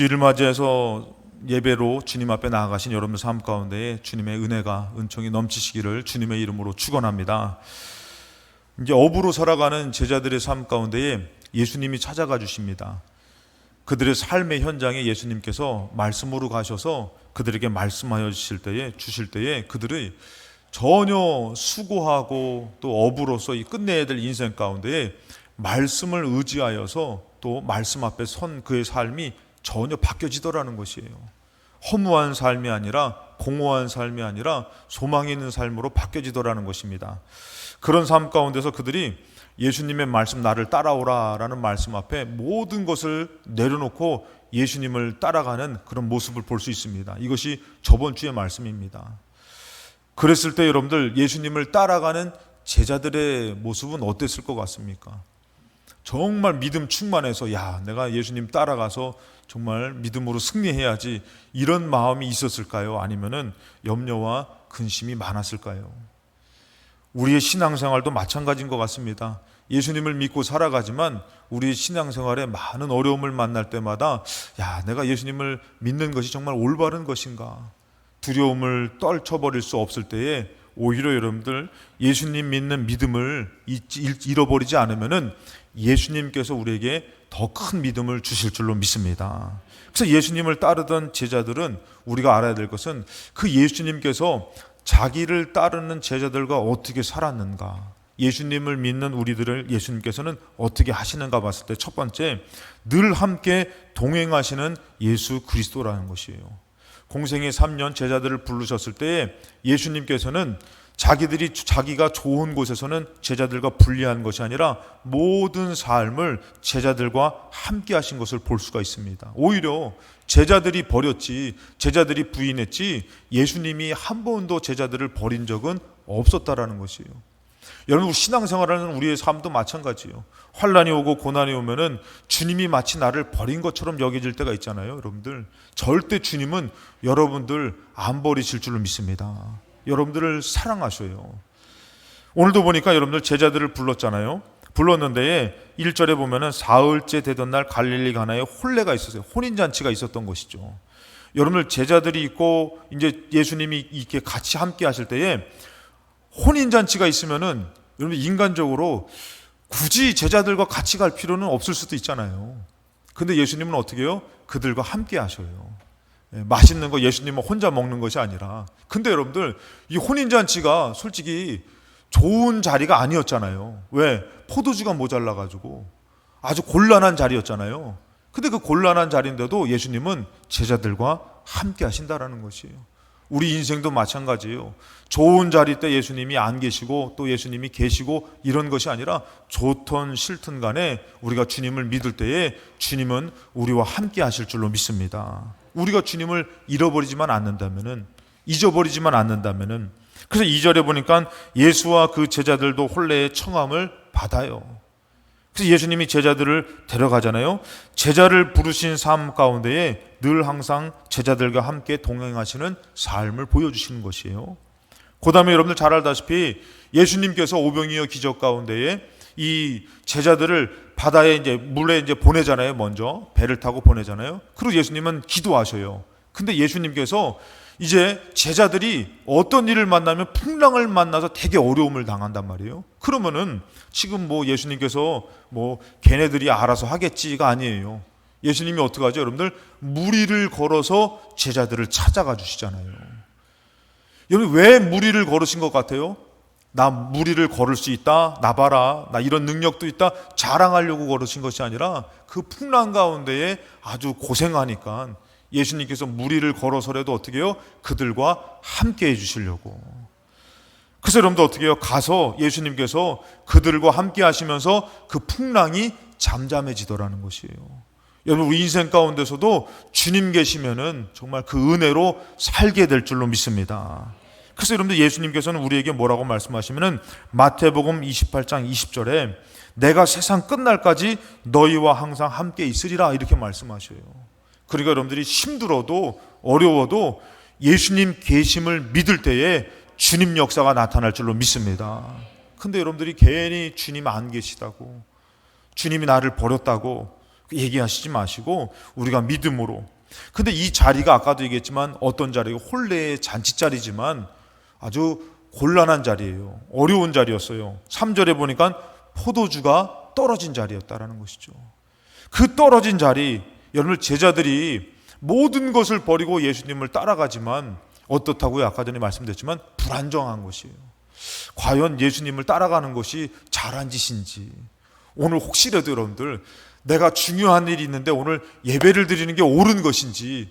주일을 맞이해서 예배로 주님 앞에 나아가신 여러분 삶 가운데에 주님의 은혜가 은총이 넘치시기를 주님의 이름으로 축원합니다. 이제 업으로 살아가는 제자들의 삶 가운데에 예수님이 찾아가 주십니다. 그들의 삶의 현장에 예수님께서 말씀으로 가셔서 그들에게 말씀하여 주실 때에 주실 때에 그들의 전혀 수고하고 또 업으로서 이 끝내야 될 인생 가운데에 말씀을 의지하여서 또 말씀 앞에 선 그의 삶이 전혀 바뀌어지더라는 것이에요. 허무한 삶이 아니라 공허한 삶이 아니라 소망이 있는 삶으로 바뀌어지더라는 것입니다. 그런 삶 가운데서 그들이 예수님의 말씀 나를 따라오라라는 말씀 앞에 모든 것을 내려놓고 예수님을 따라가는 그런 모습을 볼 수 있습니다. 이것이 저번 주의 말씀입니다. 그랬을 때 여러분들 예수님을 따라가는 제자들의 모습은 어땠을 것 같습니까? 정말 믿음 충만해서 야 내가 예수님 따라가서 정말 믿음으로 승리해야지 이런 마음이 있었을까요? 아니면은 염려와 근심이 많았을까요? 우리의 신앙생활도 마찬가지인 것 같습니다. 예수님을 믿고 살아가지만 우리의 신앙생활에 많은 어려움을 만날 때마다 야 내가 예수님을 믿는 것이 정말 올바른 것인가 두려움을 떨쳐버릴 수 없을 때에 오히려 여러분들 예수님 믿는 믿음을 잃어버리지 않으면은 예수님께서 우리에게 더 큰 믿음을 주실 줄로 믿습니다. 그래서 예수님을 따르던 제자들은 우리가 알아야 될 것은 그 예수님께서 자기를 따르는 제자들과 어떻게 살았는가. 예수님을 믿는 우리들을 예수님께서는 어떻게 하시는가 봤을 때 첫 번째 늘 함께 동행하시는 예수 그리스도라는 것이에요. 공생의 3년 제자들을 부르셨을 때 예수님께서는 자기들이 자기가 좋은 곳에서는 제자들과 분리한 것이 아니라 모든 삶을 제자들과 함께 하신 것을 볼 수가 있습니다. 오히려 제자들이 버렸지 제자들이 부인했지 예수님이 한 번도 제자들을 버린 적은 없었다라는 것이에요. 여러분 신앙생활하는 우리의 삶도 마찬가지예요. 환란이 오고 고난이 오면은 주님이 마치 나를 버린 것처럼 여겨질 때가 있잖아요, 여러분들. 절대 주님은 여러분들 안 버리실 줄로 믿습니다. 여러분들을 사랑하셔요. 오늘도 보니까 여러분들 제자들을 불렀잖아요. 불렀는데 1절에 보면은 사흘째 되던 날 갈릴리 가나에 혼례가 있었어요. 혼인 잔치가 있었던 것이죠. 여러분들 제자들이 있고 이제 예수님이 이렇게 같이 함께 하실 때에 혼인 잔치가 있으면은 여러분 인간적으로 굳이 제자들과 같이 갈 필요는 없을 수도 있잖아요. 근데 예수님은 어떻게 해요? 그들과 함께 하셔요. 예, 맛있는 거 예수님은 혼자 먹는 것이 아니라. 근데 여러분들 이 혼인 잔치가 솔직히 좋은 자리가 아니었잖아요. 왜? 포도주가 모자라 가지고 아주 곤란한 자리였잖아요. 근데 그 곤란한 자리인데도 예수님은 제자들과 함께 하신다라는 것이에요. 우리 인생도 마찬가지예요. 좋은 자리 때 예수님이 안 계시고 또 예수님이 계시고 이런 것이 아니라 좋던 싫든 간에 우리가 주님을 믿을 때에 주님은 우리와 함께 하실 줄로 믿습니다. 우리가 주님을 잃어버리지만 않는다면은 잊어버리지만 않는다면은 그래서 2절에 보니까 예수와 그 제자들도 혼례의 청함을 받아요. 그래서 예수님이 제자들을 데려가잖아요. 제자를 부르신 삶 가운데에 늘 항상 제자들과 함께 동행하시는 삶을 보여주시는 것이에요. 그 다음에 여러분들 잘 알다시피 예수님께서 오병이어 기적 가운데에 이 제자들을 바다에 이제 물에 이제 보내잖아요. 먼저 배를 타고 보내잖아요. 그리고 예수님은 기도하셔요. 근데 예수님께서 이제 제자들이 어떤 일을 만나면 풍랑을 만나서 되게 어려움을 당한단 말이에요. 그러면은 지금 뭐 예수님께서 뭐 걔네들이 알아서 하겠지가 아니에요. 예수님이 어떻게 하죠? 여러분들 무리를 걸어서 제자들을 찾아가 주시잖아요. 여러분 왜 무리를 걸으신 것 같아요? 나 무리를 걸을 수 있다. 나 봐라. 나 이런 능력도 있다. 자랑하려고 걸으신 것이 아니라 그 풍랑 가운데에 아주 고생하니까 예수님께서 무리를 걸어서라도 어떻게 해요? 그들과 함께 해 주시려고. 그래서 여러분들 어떻게 해요? 가서 예수님께서 그들과 함께 하시면서 그 풍랑이 잠잠해지더라는 것이에요. 여러분 우리 인생 가운데서도 주님 계시면은 정말 그 은혜로 살게 될 줄로 믿습니다. 그래서 여러분들 예수님께서는 우리에게 뭐라고 말씀하시면은 마태복음 28장 20절에 내가 세상 끝날까지 너희와 항상 함께 있으리라 이렇게 말씀하셔요. 그러니까 여러분들이 힘들어도 어려워도 예수님 계심을 믿을 때에 주님 역사가 나타날 줄로 믿습니다. 근데 여러분들이 괜히 주님 안 계시다고 주님이 나를 버렸다고 얘기하시지 마시고 우리가 믿음으로. 근데 이 자리가 아까도 얘기했지만 어떤 자리가 혼례의 잔치 자리지만 아주 곤란한 자리예요. 어려운 자리였어요. 3절에 보니까 포도주가 떨어진 자리였다라는 것이죠. 그 떨어진 자리, 여러분 제자들이 모든 것을 버리고 예수님을 따라가지만 어떻다고요? 아까 전에 말씀드렸지만 불안정한 것이에요. 과연 예수님을 따라가는 것이 잘한 짓인지. 오늘 혹시라도 여러분들 내가 중요한 일이 있는데 오늘 예배를 드리는 게 옳은 것인지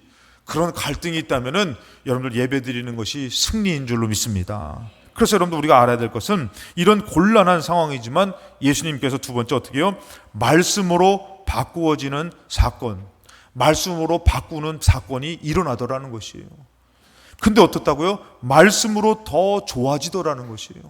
그런 갈등이 있다면은 여러분들 예배 드리는 것이 승리인 줄로 믿습니다. 그래서 여러분들 우리가 알아야 될 것은 이런 곤란한 상황이지만 예수님께서 두 번째 어떻게 해요? 말씀으로 바꾸어지는 사건, 말씀으로 바꾸는 사건이 일어나더라는 것이에요. 근데 어떻다고요? 말씀으로 더 좋아지더라는 것이에요.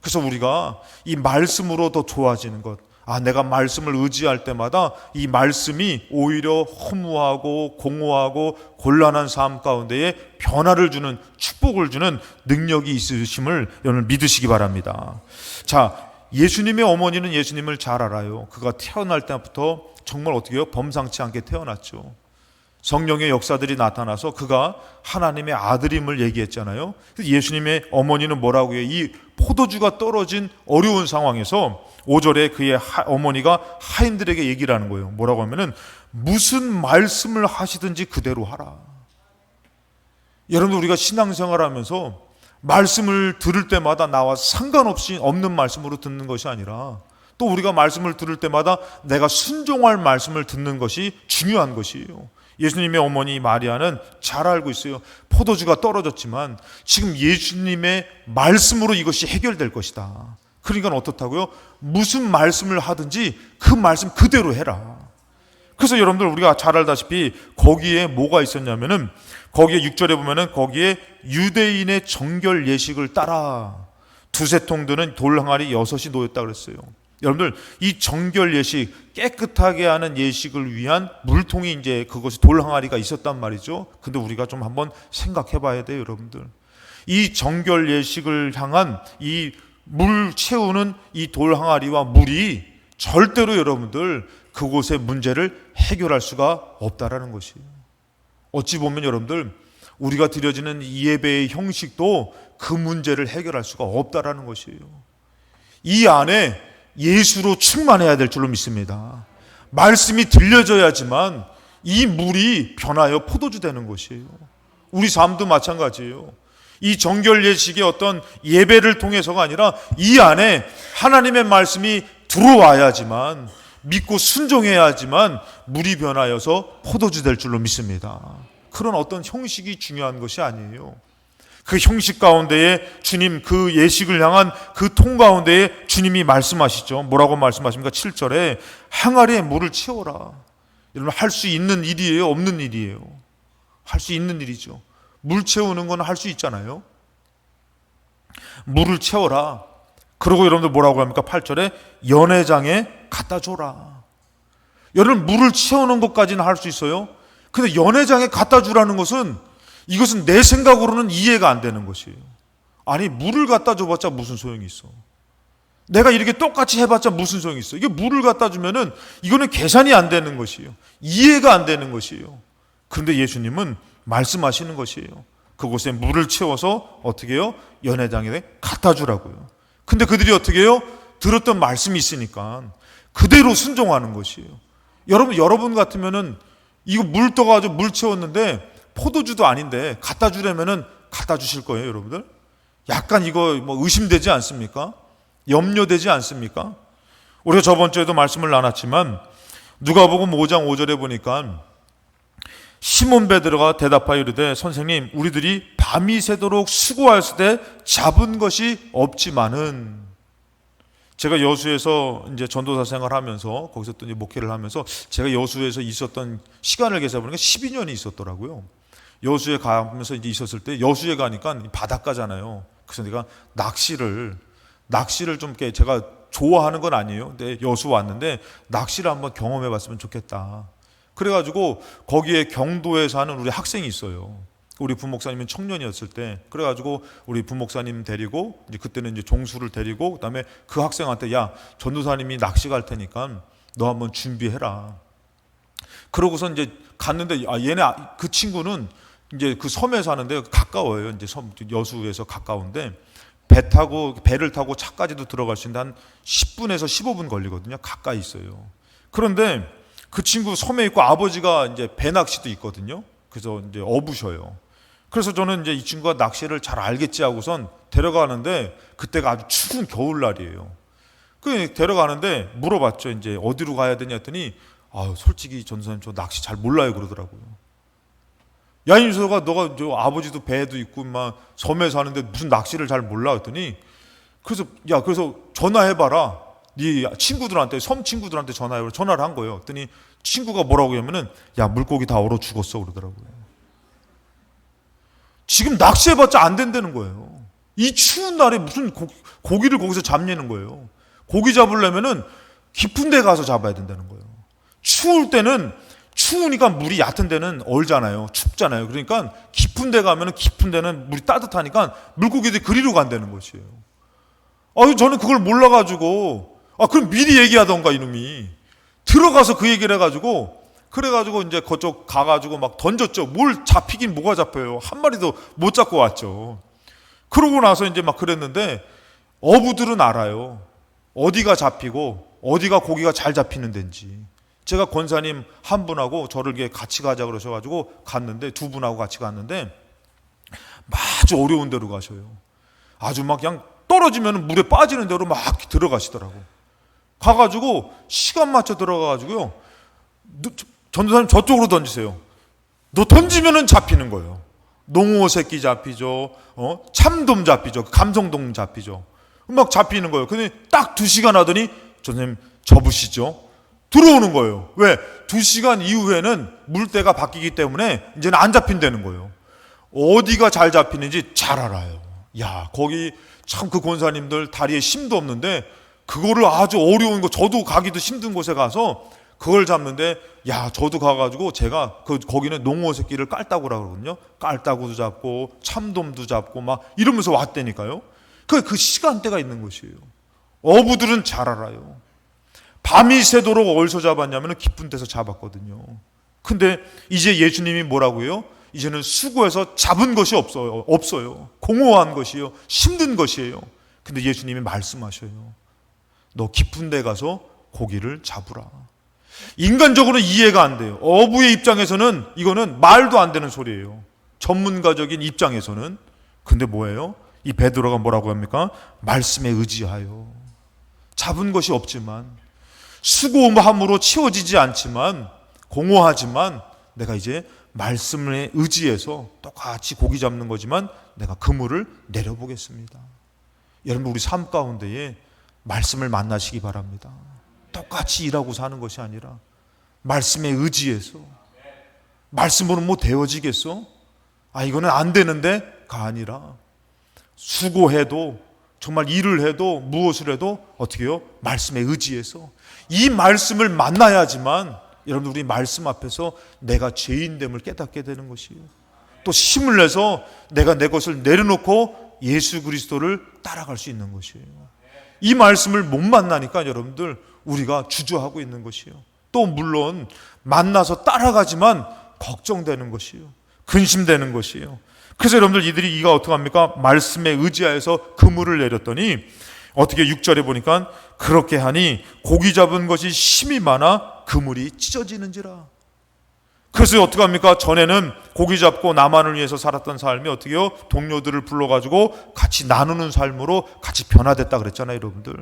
그래서 우리가 이 말씀으로 더 좋아지는 것, 아, 내가 말씀을 의지할 때마다 이 말씀이 오히려 허무하고 공허하고 곤란한 삶 가운데에 변화를 주는 축복을 주는 능력이 있으심을 여러분 믿으시기 바랍니다. 자, 예수님의 어머니는 예수님을 잘 알아요. 그가 태어날 때부터 정말 어떻게 해요? 범상치 않게 태어났죠. 성령의 역사들이 나타나서 그가 하나님의 아들임을 얘기했잖아요. 예수님의 어머니는 뭐라고 해요? 이 포도주가 떨어진 어려운 상황에서 5절에 그의 하, 어머니가 하인들에게 얘기를 하는 거예요. 뭐라고 하면은 무슨 말씀을 하시든지 그대로 하라. 여러분 우리가 신앙생활 하면서 말씀을 들을 때마다 나와 상관없이 없는 말씀으로 듣는 것이 아니라 또 우리가 말씀을 들을 때마다 내가 순종할 말씀을 듣는 것이 중요한 것이에요. 예수님의 어머니 마리아는 잘 알고 있어요. 포도주가 떨어졌지만 지금 예수님의 말씀으로 이것이 해결될 것이다. 그러니까 어떻다고요? 무슨 말씀을 하든지 그 말씀 그대로 해라. 그래서 여러분들 우리가 잘 알다시피 거기에 뭐가 있었냐면은 거기에 6절에 보면은 거기에 유대인의 정결 예식을 따라 두세 통 드는 돌 항아리 여섯이 놓였다 그랬어요. 여러분들 이 정결 예식 깨끗하게 하는 예식을 위한 물통이 이제 그것이 돌 항아리가 있었단 말이죠. 근데 우리가 좀 한번 생각해 봐야 돼요, 여러분들. 이 정결 예식을 향한 이 물 채우는 이 돌 항아리와 물이 절대로 여러분들 그곳의 문제를 해결할 수가 없다라는 것이에요. 어찌 보면 여러분들 우리가 드려지는 이 예배의 형식도 그 문제를 해결할 수가 없다라는 것이에요. 이 안에 예수로 충만해야 될 줄로 믿습니다. 말씀이 들려져야지만 이 물이 변하여 포도주 되는 것이에요. 우리 삶도 마찬가지예요. 이 정결 예식의 어떤 예배를 통해서가 아니라 이 안에 하나님의 말씀이 들어와야지만 믿고 순종해야지만 물이 변하여서 포도주 될 줄로 믿습니다. 그런 어떤 형식이 중요한 것이 아니에요. 그 형식 가운데에 주님 그 예식을 향한 그 통 가운데에 주님이 말씀하시죠. 뭐라고 말씀하십니까? 7절에 항아리에 물을 채워라. 여러분 할 수 있는 일이에요? 없는 일이에요? 할 수 있는 일이죠. 물 채우는 건 할 수 있잖아요. 물을 채워라. 그리고 여러분들 뭐라고 합니까? 8절에 연회장에 갖다 줘라. 여러분 물을 채우는 것까지는 할 수 있어요. 근데 연회장에 갖다 주라는 것은 이것은 내 생각으로는 이해가 안 되는 것이에요. 아니 물을 갖다 줘봤자 무슨 소용이 있어? 내가 이렇게 똑같이 해봤자 무슨 소용이 있어? 이게 물을 갖다 주면은 이거는 계산이 안 되는 것이에요. 이해가 안 되는 것이에요. 그런데 예수님은 말씀하시는 것이에요. 그곳에 물을 채워서 어떻게 해요? 연회장에 갖다 주라고요. 근데 그들이 어떻게 해요? 들었던 말씀이 있으니까 그대로 순종하는 것이에요. 여러분, 여러분 같으면은 이거 물 떠가지고 물 채웠는데 포도주도 아닌데 갖다 주려면은 갖다 주실 거예요, 여러분들? 약간 이거 뭐 의심되지 않습니까? 염려되지 않습니까? 우리가 저번 주에도 말씀을 나눴지만 누가복음 5장 5절에 보니까 시몬 베드로가 대답하여 이르되 선생님 우리들이 밤이 새도록 수고하였을 때 잡은 것이 없지만은 제가 여수에서 이제 전도사 생활하면서 거기서 또 이제 목회를 하면서 제가 여수에서 있었던 시간을 계산해 보니까 12년이 있었더라고요. 여수에 가면서 이제 있었을 때 여수에 가니까 바닷가잖아요. 그래서 내가 낚시를 낚시를 좀 제가 좋아하는 건 아니에요. 근데 여수 왔는데 낚시를 한번 경험해 봤으면 좋겠다. 그래 가지고 거기에 경도에 사는 우리 학생이 있어요. 우리 부목사님은 청년이었을 때 그래가지고 우리 부목사님 데리고 이제 그때는 이제 종수를 데리고 그다음에 그 학생한테 야 전도사님이 낚시 갈 테니까 너 한번 준비해라. 그러고서 이제 갔는데 아 얘네 아- 그 친구는 이제 그 섬에 사는데 가까워요. 이제 섬 여수에서 가까운데 배 타고 배를 타고 차까지도 들어갈 수 있는 한 10분에서 15분 걸리거든요. 가까이 있어요. 그런데 그 친구 섬에 있고 아버지가 이제 배 낚시도 있거든요. 그래서 이제 어부셔요. 그래서 저는 이제 이 친구가 낚시를 잘 알겠지 하고선 데려가는데 그때가 아주 추운 겨울날이에요. 그 데려가는데 물어봤죠. 이제 어디로 가야 되냐 했더니 아, 솔직히 전사님 저 낚시 잘 몰라요 그러더라고요. 야 임소가 너가 저 아버지도 배도 있고 막 섬에 사는데 무슨 낚시를 잘 몰라 했더니 그래서 야 그래서 전화해 봐라. 네 친구들한테 섬 친구들한테 전화해 전화를 한 거예요. 했더니 친구가 뭐라고 하면은 야 물고기 다 얼어 죽었어 그러더라고요. 지금 낚시해봤자 안 된다는 거예요. 이 추운 날에 무슨 고, 고기를 거기서 잡냐는 거예요. 고기 잡으려면은 깊은 데 가서 잡아야 된다는 거예요. 추울 때는 추우니까 물이 얕은 데는 얼잖아요. 춥잖아요. 그러니까 깊은 데 가면은 깊은 데는 물이 따뜻하니까 물고기들이 그리로 간다는 것이에요. 아유, 저는 그걸 몰라가지고, 아, 그럼 미리 얘기하던가, 이놈이. 들어가서 그 얘기를 해가지고, 그래가지고 이제 그쪽 가가지고 막 던졌죠. 뭘 잡히긴 뭐가 잡혀요. 한 마리도 못 잡고 왔죠. 그러고 나서 이제 막 그랬는데, 어부들은 알아요. 어디가 잡히고, 어디가 고기가 잘 잡히는 데인지. 제가 권사님 한 분하고 저를 같이 가자 그러셔가지고 갔는데, 두 분하고 같이 갔는데, 아주 어려운 데로 가셔요. 아주 막 그냥 떨어지면 물에 빠지는 대로 막 들어가시더라고. 가가지고 시간 맞춰 들어가가지고요. 너- 전도사님 저쪽으로 던지세요. 너 던지면은 잡히는 거예요. 농어 새끼 잡히죠. 어? 참돔 잡히죠. 감성돔 잡히죠. 막 잡히는 거예요. 근데 딱 두 시간 하더니 전도사님 접으시죠. 들어오는 거예요. 왜? 두 시간 이후에는 물때가 바뀌기 때문에 이제는 안 잡힌다는 거예요. 어디가 잘 잡히는지 잘 알아요. 야, 거기 참 그 권사님들 다리에 힘도 없는데 그거를 아주 어려운 거 저도 가기도 힘든 곳에 가서 그걸 잡는데 야, 저도 가가지고 제가 그 거기는 농어 새끼를 깔따구라 그러거든요. 깔따구도 잡고 참돔도 잡고 막 이러면서 왔다니까요. 그, 그 시간대가 있는 것이에요. 어부들은 잘 알아요. 밤이 새도록 어디서 잡았냐면 깊은 데서 잡았거든요. 근데 이제 예수님이 뭐라고 해요? 이제는 수고해서 잡은 것이 없어요. 없어요. 공허한 것이요. 힘든 것이에요. 근데 예수님이 말씀하셔요. 너 깊은 데 가서 고기를 잡으라. 인간적으로 이해가 안 돼요. 어부의 입장에서는 이거는 말도 안 되는 소리예요. 전문가적인 입장에서는. 근데 뭐예요? 이 베드로가 뭐라고 합니까? 말씀에 의지하여. 잡은 것이 없지만 수고함으로 치워지지 않지만 공허하지만 내가 이제 말씀에 의지해서 똑같이 고기 잡는 거지만 내가 그물을 내려보겠습니다. 여러분 우리 삶 가운데에 말씀을 만나시기 바랍니다. 똑같이 일하고 사는 것이 아니라 말씀에 의지해서 말씀으로 뭐 되어지겠어? 아 이거는 안 되는데가 아니라 수고해도 정말 일을 해도 무엇을 해도 어떻게요? 말씀에 의지해서 이 말씀을 만나야지만 여러분 우리 말씀 앞에서 내가 죄인됨을 깨닫게 되는 것이에요. 또 힘을 내서 내가 내 것을 내려놓고 예수 그리스도를 따라갈 수 있는 것이에요. 이 말씀을 못 만나니까 여러분들 우리가 주저하고 있는 것이에요. 또 물론 만나서 따라가지만 걱정되는 것이에요. 근심되는 것이에요. 그래서 여러분들 이들이 이가 어떻게 합니까? 말씀에 의지하여서 그물을 내렸더니 어떻게 6절에 보니까 그렇게 하니 고기 잡은 것이 힘이 많아 그물이 찢어지는지라. 그래서 어떻게 합니까? 전에는 고기 잡고 나만을 위해서 살았던 삶이 어떻게요? 동료들을 불러가지고 같이 나누는 삶으로 같이 변화됐다 그랬잖아요, 여러분들.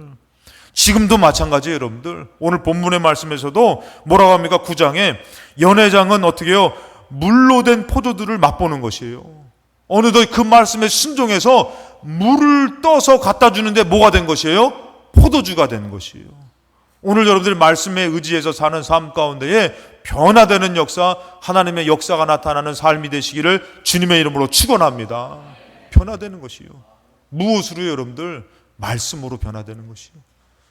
지금도 마찬가지예요, 여러분들. 오늘 본문의 말씀에서도 뭐라고 합니까? 9장에 연회장은 어떻게요? 물로 된 포도들을 맛보는 것이에요. 어느덧 그 말씀에 순종해서 물을 떠서 갖다 주는데 뭐가 된 것이에요? 포도주가 된 것이에요. 오늘 여러분들 말씀에 의지해서 사는 삶 가운데에 변화되는 역사, 하나님의 역사가 나타나는 삶이 되시기를 주님의 이름으로 축원합니다. 변화되는 것이요. 무엇으로 여러분들 말씀으로 변화되는 것이요.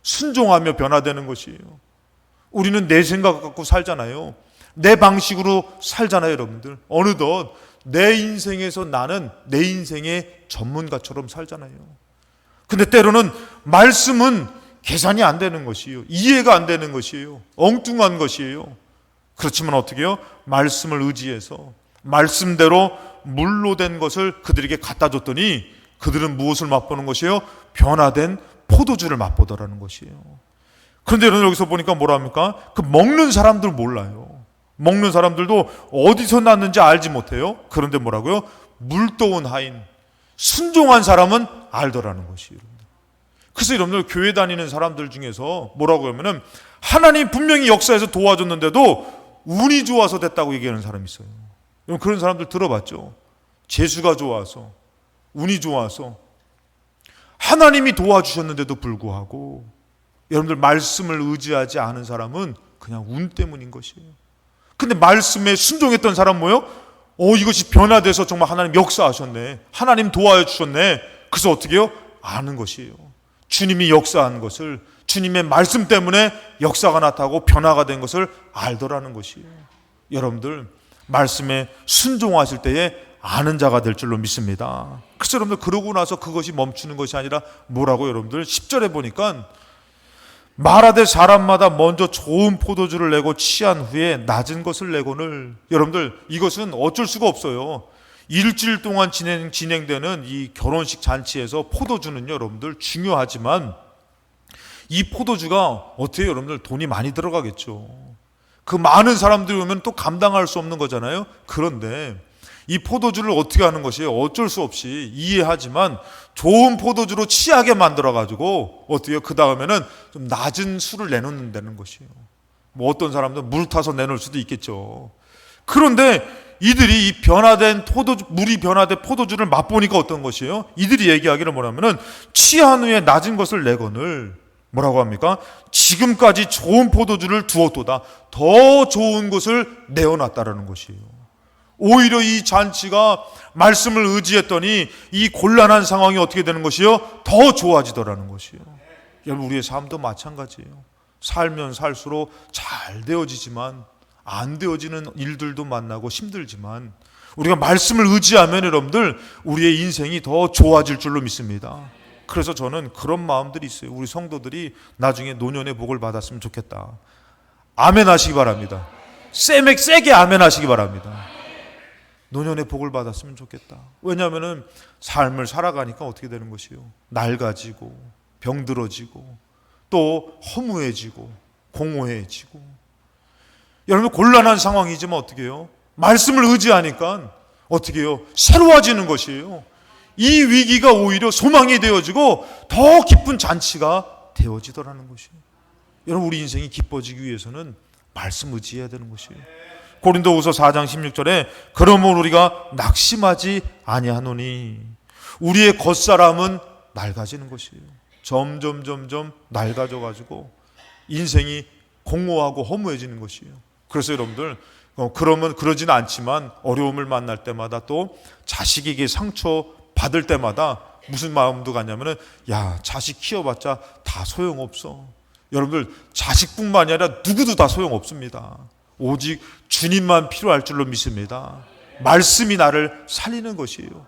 순종하며 변화되는 것이에요. 우리는 내 생각 갖고 살잖아요. 내 방식으로 살잖아요, 여러분들. 어느덧 내 인생에서 나는 내 인생의 전문가처럼 살잖아요. 근데 때로는 말씀은 계산이 안 되는 것이에요. 이해가 안 되는 것이에요. 엉뚱한 것이에요. 그렇지만 어떻게 해요? 말씀을 의지해서 말씀대로 물로 된 것을 그들에게 갖다 줬더니 그들은 무엇을 맛보는 것이에요? 변화된 포도주를 맛보더라는 것이에요. 그런데 여기서 보니까 뭐라 합니까? 그 먹는 사람들 몰라요. 먹는 사람들도 어디서 났는지 알지 못해요. 그런데 뭐라고요? 물도운 하인, 순종한 사람은 알더라는 것이에요. 그래서 여러분들 교회 다니는 사람들 중에서 뭐라고 하면은 하나님 분명히 역사에서 도와줬는데도 운이 좋아서 됐다고 얘기하는 사람이 있어요. 그런 사람들 들어봤죠? 재수가 좋아서, 운이 좋아서, 하나님이 도와주셨는데도 불구하고 여러분들 말씀을 의지하지 않은 사람은 그냥 운 때문인 것이에요. 근데 말씀에 순종했던 사람 뭐요? 어, 이것이 변화돼서 정말 하나님 역사하셨네. 하나님 도와 주셨네. 그래서 어떻게 해요? 아는 것이에요. 주님이 역사한 것을 주님의 말씀 때문에 역사가 나타나고 변화가 된 것을 알더라는 것이에요. 여러분들 말씀에 순종하실 때에 아는 자가 될 줄로 믿습니다. 그래서 여러분들 그러고 나서 그것이 멈추는 것이 아니라 뭐라고 여러분들 10절에 보니까 말하되 사람마다 먼저 좋은 포도주를 내고 취한 후에 낮은 것을 내고는 여러분들 이것은 어쩔 수가 없어요. 일주일 동안 진행, 진행되는 이 결혼식 잔치에서 포도주는요, 여러분들 중요하지만 이 포도주가 어떻게 여러분들 돈이 많이 들어가겠죠. 그 많은 사람들이 오면 또 감당할 수 없는 거잖아요. 그런데 이 포도주를 어떻게 하는 것이 어쩔 수 없이 이해하지만 좋은 포도주로 취하게 만들어 가지고 어떻게 그 다음에는 좀 낮은 술을 내놓는다는 것이에요. 뭐 어떤 사람들은 물 타서 내놓을 수도 있겠죠. 그런데 이들이 이 변화된 포도주 물이 변화된 포도주를 맛보니까 어떤 것이에요? 이들이 얘기하기를 뭐냐면은 취한 후에 낮은 것을 내거늘 뭐라고 합니까? 지금까지 좋은 포도주를 두었도다 더 좋은 것을 내어놨다라는 것이에요. 오히려 이 잔치가 말씀을 의지했더니 이 곤란한 상황이 어떻게 되는 것이요? 더 좋아지더라는 것이요. 여러분 우리의 삶도 마찬가지예요. 살면 살수록 잘 되어지지만 안 되어지는 일들도 만나고 힘들지만 우리가 말씀을 의지하면 여러분들 우리의 인생이 더 좋아질 줄로 믿습니다. 그래서 저는 그런 마음들이 있어요. 우리 성도들이 나중에 노년의 복을 받았으면 좋겠다. 아멘 하시기 바랍니다. 세맥 세게 아멘 하시기 바랍니다. 노년의 복을 받았으면 좋겠다. 왜냐하면은 삶을 살아가니까 어떻게 되는 것이요? 낡아지고 병들어지고 또 허무해지고 공허해지고 여러분 곤란한 상황이지만 어떻게 해요? 말씀을 의지하니까 어떻게 해요? 새로워지는 것이에요. 이 위기가 오히려 소망이 되어지고 더 기쁜 잔치가 되어지더라는 것이에요. 여러분 우리 인생이 기뻐지기 위해서는 말씀 의지해야 되는 것이에요. 고린도후서 4장 16절에 그러므로 우리가 낙심하지 아니하노니 우리의 겉사람은 낡아지는 것이에요. 점점 점점 낡아져 가지고 인생이 공허하고 허무해지는 것이에요. 그래서 여러분들 어, 그러면 그러지는 않지만 어려움을 만날 때마다 또 자식에게 상처 받을 때마다 무슨 마음도 갖냐면은 야 자식 키워봤자 다 소용없어. 여러분들 자식뿐만이 아니라 누구도 다 소용없습니다. 오직 주님만 필요할 줄로 믿습니다. 말씀이 나를 살리는 것이에요.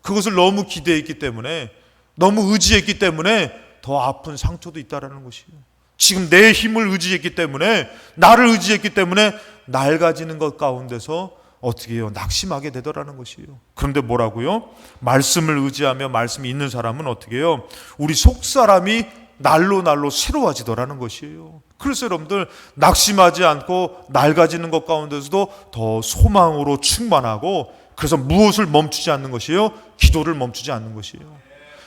그것을 너무 기대했기 때문에 너무 의지했기 때문에 더 아픈 상처도 있다라는 것이에요. 지금 내 힘을 의지했기 때문에 나를 의지했기 때문에 낡아지는 것 가운데서 어떻게 해요? 낙심하게 되더라는 것이에요. 그런데 뭐라고요? 말씀을 의지하며 말씀이 있는 사람은 어떻게 해요? 우리 속 사람이 날로 날로 새로워지더라는 것이에요. 그래서 여러분들 낙심하지 않고 낡아지는 것 가운데서도 더 소망으로 충만하고 그래서 무엇을 멈추지 않는 것이에요? 기도를 멈추지 않는 것이에요.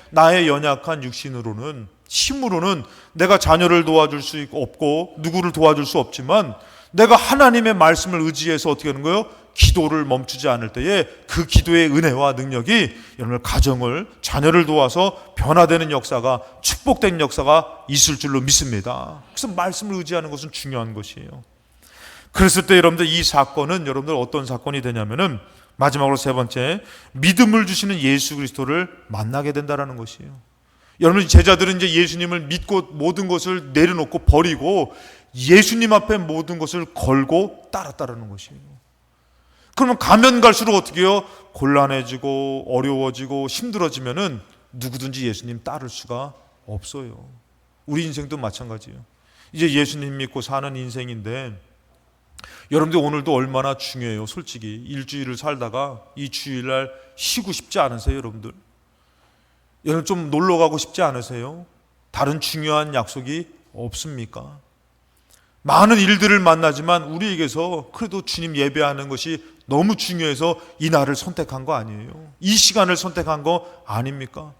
나의 연약한 육신으로는 힘으로는 내가 자녀를 도와줄 수 없고 누구를 도와줄 수 없지만 내가 하나님의 말씀을 의지해서 어떻게 하는 거예요? 기도를 멈추지 않을 때에 그 기도의 은혜와 능력이 여러분의 가정을 자녀를 도와서 변화되는 역사가 축복된 역사가 있을 줄로 믿습니다. 그래서 말씀을 의지하는 것은 중요한 것이에요. 그랬을 때 여러분들 이 사건은 여러분들 어떤 사건이 되냐면은 마지막으로 세 번째 믿음을 주시는 예수 그리스도를 만나게 된다라는 것이에요. 여러분 제자들은 이제 예수님을 믿고 모든 것을 내려놓고 버리고 예수님 앞에 모든 것을 걸고 따랐다라는 것이에요. 그러면 가면 갈수록 어떻게 해요? 곤란해지고 어려워지고 힘들어지면은 누구든지 예수님 따를 수가 없어요. 우리 인생도 마찬가지예요. 이제 예수님 믿고 사는 인생인데 여러분들 오늘도 얼마나 중요해요. 솔직히 일주일을 살다가 이 주일날 쉬고 싶지 않으세요, 여러분들? 여러분 좀 놀러 가고 싶지 않으세요? 다른 중요한 약속이 없습니까? 많은 일들을 만나지만 우리에게서 그래도 주님 예배하는 것이 너무 중요해서 이 날을 선택한 거 아니에요. 이 시간을 선택한 거 아닙니까?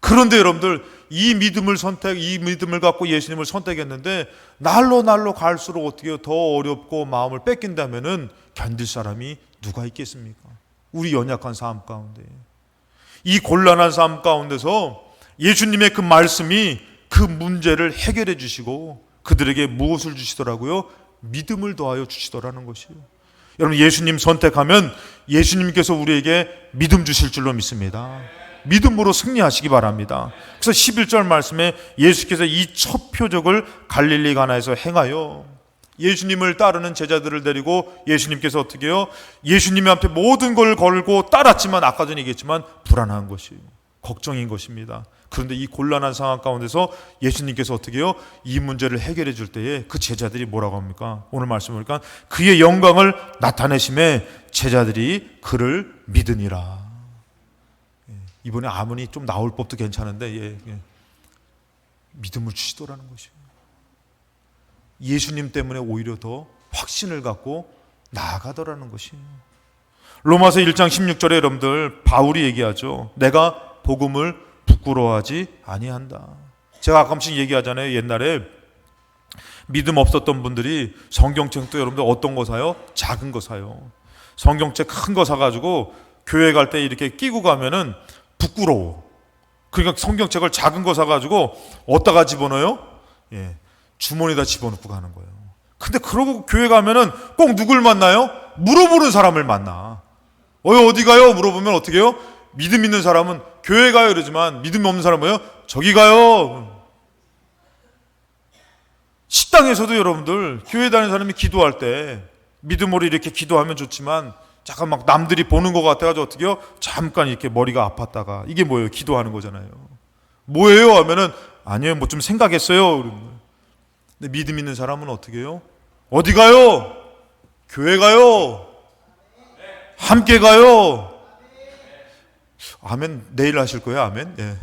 그런데 여러분들 이 믿음을 선택, 이 믿음을 갖고 예수님을 선택했는데 날로 날로 갈수록 어떻게 더 어렵고 마음을 뺏긴다면은 견딜 사람이 누가 있겠습니까? 우리 연약한 삶 가운데 이 곤란한 삶 가운데서 예수님의 그 말씀이 그 문제를 해결해 주시고 그들에게 무엇을 주시더라고요? 믿음을 더하여 주시더라는 것이요. 여러분 예수님 선택하면 예수님께서 우리에게 믿음 주실 줄로 믿습니다. 믿음으로 승리하시기 바랍니다. 그래서 11절 말씀에 예수께서 이 첫 표적을 갈릴리 가나에서 행하여 예수님을 따르는 제자들을 데리고 예수님께서 어떻게 해요? 예수님 앞에 모든 걸 걸고 따랐지만 아까 전에 얘기했지만 불안한 것이에요. 걱정인 것입니다. 그런데 이 곤란한 상황 가운데서 예수님께서 어떻게 해요? 이 문제를 해결해 줄 때에 그 제자들이 뭐라고 합니까? 오늘 말씀 보니까 그의 영광을 나타내심에 제자들이 그를 믿으니라. 예, 이번에 아문이 좀 나올 법도 괜찮은데 예, 예. 믿음을 주시더라는 것이에요. 예수님 때문에 오히려 더 확신을 갖고 나아가더라는 것이에요. 로마서 1장 16절에 여러분들 바울이 얘기하죠. 내가 복음을 부끄러워하지 아니한다. 제가 가끔씩 얘기하잖아요. 옛날에 믿음 없었던 분들이 성경책도 여러분들 어떤 거 사요? 작은 거 사요. 성경책 큰 거 사가지고 교회 갈 때 이렇게 끼고 가면은 부끄러워. 그러니까 성경책을 작은 거 사가지고 어디다가 집어넣어요? 예, 주머니에다 집어넣고 가는 거예요. 근데 그러고 교회 가면은 꼭 누굴 만나요? 물어보는 사람을 만나. 어, 어디 가요? 물어보면 어떻게 해요? 믿음 있는 사람은 교회 가요 이러지만 믿음 없는 사람은 뭐요? 저기 가요. 식당에서도 여러분들 교회 다니는 사람이 기도할 때 믿음으로 이렇게 기도하면 좋지만 잠깐 막 남들이 보는 것 같아가지고 어떻게 해요? 잠깐 이렇게 머리가 아팠다가 이게 뭐예요? 기도하는 거잖아요. 뭐예요? 하면은 아니에요. 뭐 좀 생각했어요. 근데 믿음 있는 사람은 어떻게 해요? 어디 가요? 교회 가요? 함께 가요? 아멘 내일 하실 거예요? 아멘? 예.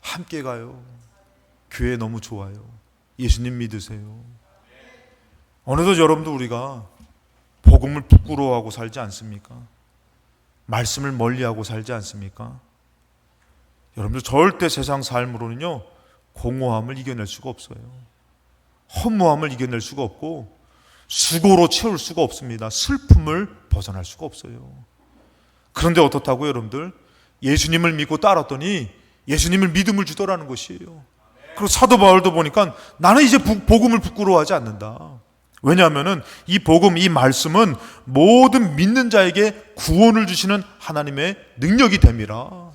함께 가요. 교회 너무 좋아요. 예수님 믿으세요. 어느덧 여러분도 우리가 복음을 부끄러워하고 살지 않습니까? 말씀을 멀리하고 살지 않습니까? 여러분들 절대 세상 삶으로는요 공허함을 이겨낼 수가 없어요. 허무함을 이겨낼 수가 없고 수고로 채울 수가 없습니다. 슬픔을 벗어날 수가 없어요. 그런데 어떻다고 여러분들? 예수님을 믿고 따랐더니 예수님을 믿음을 주더라는 것이에요. 그리고 사도 바울도 보니까 나는 이제 복음을 부끄러워하지 않는다. 왜냐하면은 이 복음, 이 말씀은 모든 믿는 자에게 구원을 주시는 하나님의 능력이 됨이라.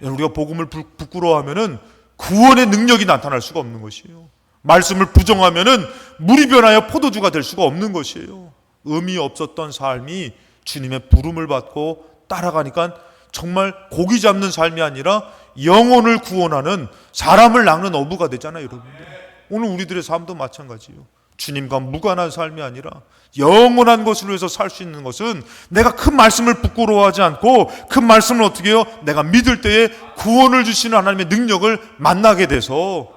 우리가 복음을 부끄러워하면은 구원의 능력이 나타날 수가 없는 것이에요. 말씀을 부정하면은 물이 변하여 포도주가 될 수가 없는 것이에요. 의미 없었던 삶이 주님의 부름을 받고 따라가니까 정말 고기 잡는 삶이 아니라 영혼을 구원하는 사람을 낚는 어부가 되잖아요, 여러분들. 오늘 우리들의 삶도 마찬가지예요. 주님과 무관한 삶이 아니라 영원한 것을 위해서 살 수 있는 것은 내가 큰 말씀을 부끄러워하지 않고 큰 말씀을 어떻게 해요? 내가 믿을 때에 구원을 주시는 하나님의 능력을 만나게 돼서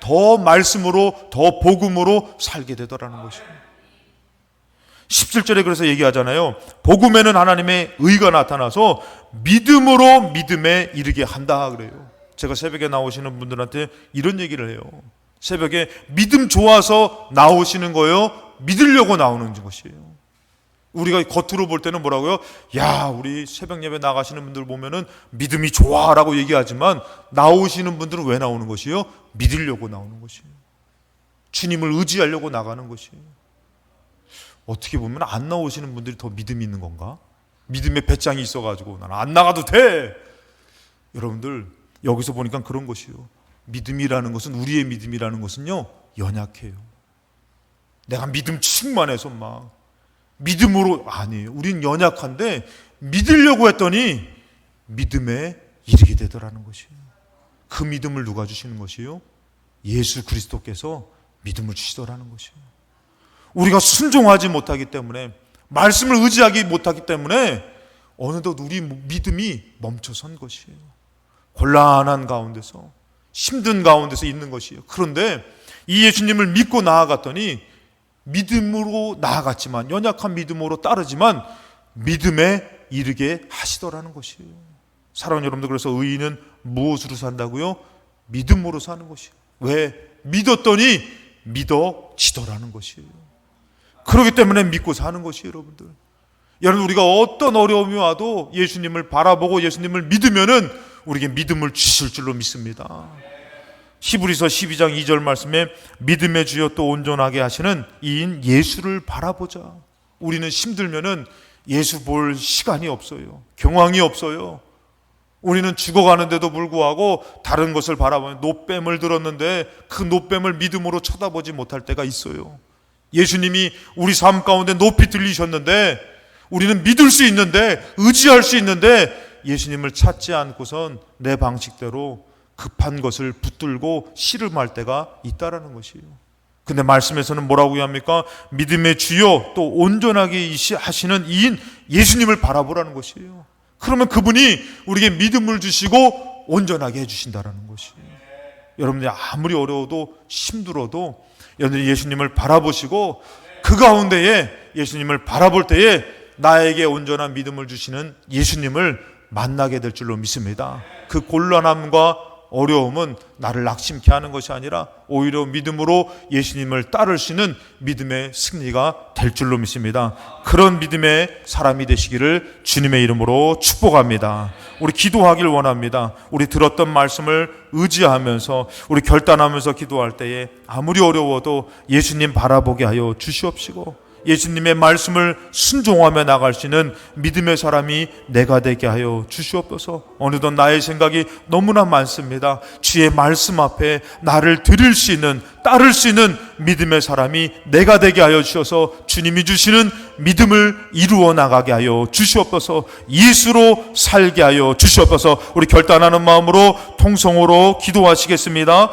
더 말씀으로 더 복음으로 살게 되더라는 것입니다. 17절에 그래서 얘기하잖아요. 복음에는 하나님의 의가 나타나서 믿음으로 믿음에 이르게 한다 그래요. 제가 새벽에 나오시는 분들한테 이런 얘기를 해요. 새벽에 믿음 좋아서 나오시는 거예요? 믿으려고 나오는 것이에요. 우리가 겉으로 볼 때는 뭐라고요? 야, 우리 새벽 예배 나가시는 분들 보면은 믿음이 좋아라고 얘기하지만 나오시는 분들은 왜 나오는 것이요? 믿으려고 나오는 것이에요. 주님을 의지하려고 나가는 것이에요. 어떻게 보면 안 나오시는 분들이 더 믿음이 있는 건가? 믿음의 배짱이 있어가지고 나는 안 나가도 돼. 여러분들 여기서 보니까 그런 것이요. 믿음이라는 것은 우리의 믿음이라는 것은요 연약해요. 내가 믿음 충만해서 막 믿음으로 아니에요. 우린 연약한데 믿으려고 했더니 믿음에 이르게 되더라는 것이에요. 그 믿음을 누가 주시는 것이요? 예수 그리스도께서 믿음을 주시더라는 것이에요. 우리가 순종하지 못하기 때문에 말씀을 의지하기 못하기 때문에 어느덧 우리 믿음이 멈춰선 것이에요. 곤란한 가운데서 힘든 가운데서 있는 것이에요. 그런데 이 예수님을 믿고 나아갔더니 믿음으로 나아갔지만 연약한 믿음으로 따르지만 믿음에 이르게 하시더라는 것이에요. 사랑하는 여러분들 그래서 의인은 무엇으로 산다고요? 믿음으로 사는 것이에요. 왜? 믿었더니 믿어지더라는 것이에요. 그렇기 때문에 믿고 사는 것이에요, 여러분들. 여러분 우리가 어떤 어려움이 와도 예수님을 바라보고 예수님을 믿으면은 우리에게 믿음을 주실 줄로 믿습니다. 히브리서 12장 2절 말씀에 믿음의 주여 또 온전하게 하시는 이인 예수를 바라보자. 우리는 힘들면은 예수 볼 시간이 없어요. 경황이 없어요. 우리는 죽어가는데도 불구하고 다른 것을 바라보면 노뱀을 들었는데 그 노뱀을 믿음으로 쳐다보지 못할 때가 있어요. 예수님이 우리 삶 가운데 높이 들리셨는데 우리는 믿을 수 있는데 의지할 수 있는데 예수님을 찾지 않고선 내 방식대로 급한 것을 붙들고 씨름할 때가 있다라는 것이에요. 근데 말씀에서는 뭐라고 합니까? 믿음의 주요 또 온전하게 하시는 이인 예수님을 바라보라는 것이에요. 그러면 그분이 우리에게 믿음을 주시고 온전하게 해주신다라는 것이에요. 여러분들이 아무리 어려워도 힘들어도 여러분들이 예수님을 바라보시고 그 가운데에 예수님을 바라볼 때에 나에게 온전한 믿음을 주시는 예수님을 만나게 될 줄로 믿습니다. 그 곤란함과 어려움은 나를 낙심케 하는 것이 아니라 오히려 믿음으로 예수님을 있는 믿음의 승리가 될 줄로 믿습니다. 그런 믿음의 사람이 되시기를 주님의 이름으로 축복합니다. 우리 기도하길 원합니다. 우리 들었던 말씀을 의지하면서 우리 결단하면서 기도할 때에 아무리 어려워도 예수님 바라보게 하여 주시옵시고 예수님의 말씀을 순종하며 나갈 수 있는 믿음의 사람이 내가 되게 하여 주시옵소서. 어느덧 나의 생각이 너무나 많습니다. 주의 말씀 앞에 나를 드릴 수 있는 따를 수 있는 믿음의 사람이 내가 되게 하여 주셔서 주님이 주시는 믿음을 이루어 나가게 하여 주시옵소서. 예수로 살게 하여 주시옵소서. 우리 결단하는 마음으로 통성으로 기도하시겠습니다.